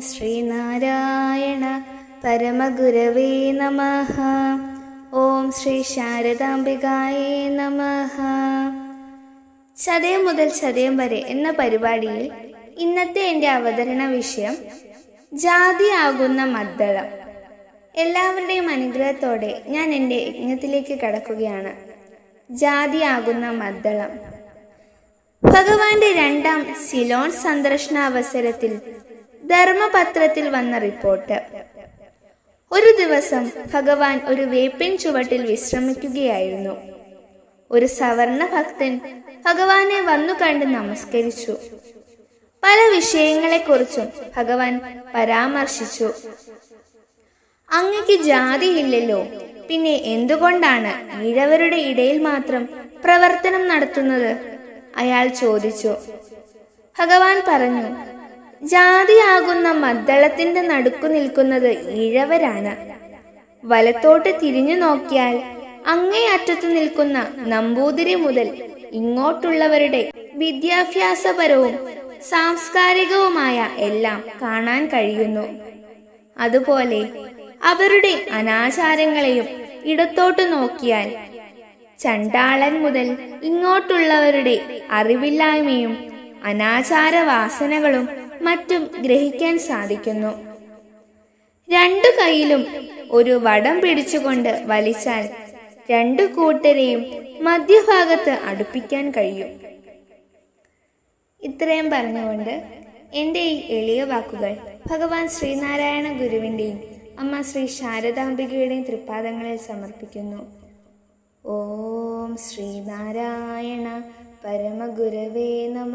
ശ്രീനാരായണ പരമഗുരവേ നമ. ഓം ശ്രീ ശാരദാംബികായേ നമ. ചതയം മുതൽ ചതയം വരെ എന്ന പരിപാടിയിൽ ഇന്നത്തെ എന്റെ അവതരണ വിഷയം ജാതിയാകുന്ന മദ്ദളം. എല്ലാവരുടെയും അനുഗ്രഹത്തോടെ ഞാൻ എന്റെ യജ്ഞത്തിലേക്ക് കടക്കുകയാണ്. ജാതിയാകുന്ന മദ്ദളം. ഭഗവാന്റെ രണ്ടാം സിലോൺ സന്ദർശന അവസരത്തിൽ ധർമ്മപത്രത്തിൽ വന്ന റിപ്പോർട്ട്. ഒരു ദിവസം ഭഗവാൻ ഒരു വേപ്പിൻ ചുവട്ടിൽ വിശ്രമിക്കുകയായിരുന്നു. ഒരു സവർണ ഭക്തൻ ഭഗവാനെ വന്നു കണ്ട് നമസ്കരിച്ചു. പല വിഷയങ്ങളെക്കുറിച്ചും ഭഗവാൻ പരാമർശിച്ചു. അങ്ങക്ക് ജാതിയില്ലല്ലോ പിന്നെ എന്തുകൊണ്ടാണ് ഈഴവരുടെ ഇടയിൽ മാത്രം പ്രവർത്തനം നടത്തുന്നത്? അയാൾ ചോദിച്ചു. ഭഗവാൻ പറഞ്ഞു ജാതിയാകുന്ന മദ്ദളത്തിന്റെ നടുക്കു നിൽക്കുന്നത് ഈഴവരാണ്. വലത്തോട്ട് തിരിഞ്ഞു നോക്കിയാൽ അങ്ങേ അറ്റത്ത് നിൽക്കുന്ന നമ്പൂതിരി മുതൽ ഇങ്ങോട്ടുള്ളവരുടെ വിദ്യാഭ്യാസപരവും സാംസ്കാരികവുമായ എല്ലാം കാണാൻ കഴിയുന്നു. അതുപോലെ അവരുടെ അനാചാരങ്ങളെയും ഇടത്തോട്ട് നോക്കിയാൽ ചണ്ടാളൻ മുതൽ ഇങ്ങോട്ടുള്ളവരുടെ അറിവില്ലായ്മയും അനാചാര വാസനകളും മറ്റും ഗ്രഹിക്കാൻ സാധിക്കുന്നു. രണ്ടു കൈയിലും ഒരു വടം പിടിച്ചുകൊണ്ട് വലിച്ചാൽ രണ്ടു കൂട്ടരെയും മധ്യഭാഗത്ത് അടുപ്പിക്കാൻ കഴിയും. ഇത്രയും പറഞ്ഞുകൊണ്ട് എന്റെ ഈ എളിയ വാക്കുകൾ ഭഗവാൻ ശ്രീനാരായണ ഗുരുവിന്റെയും അമ്മ ശ്രീ ശാരദാംബികയുടെയും തൃപ്പാദങ്ങളിൽ സമർപ്പിക്കുന്നു. ഓം ശ്രീനാരായണ പരമഗുരവേ നമ.